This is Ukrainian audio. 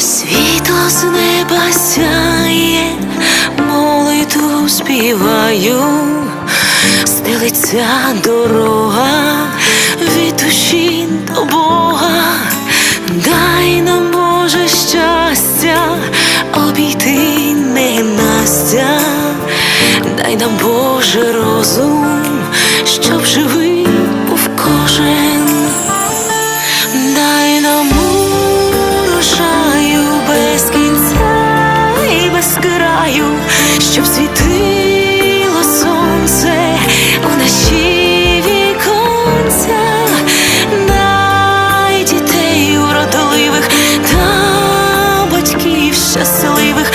Світло з неба сяє, молитву співаю, стелиться дорога від душі до Бога, дай нам Боже щастя, обійти ненастя, дай нам Боже розум бажаю, щоб світило сонце у наші віконця, дай дітей уродливих та батьків щасливих.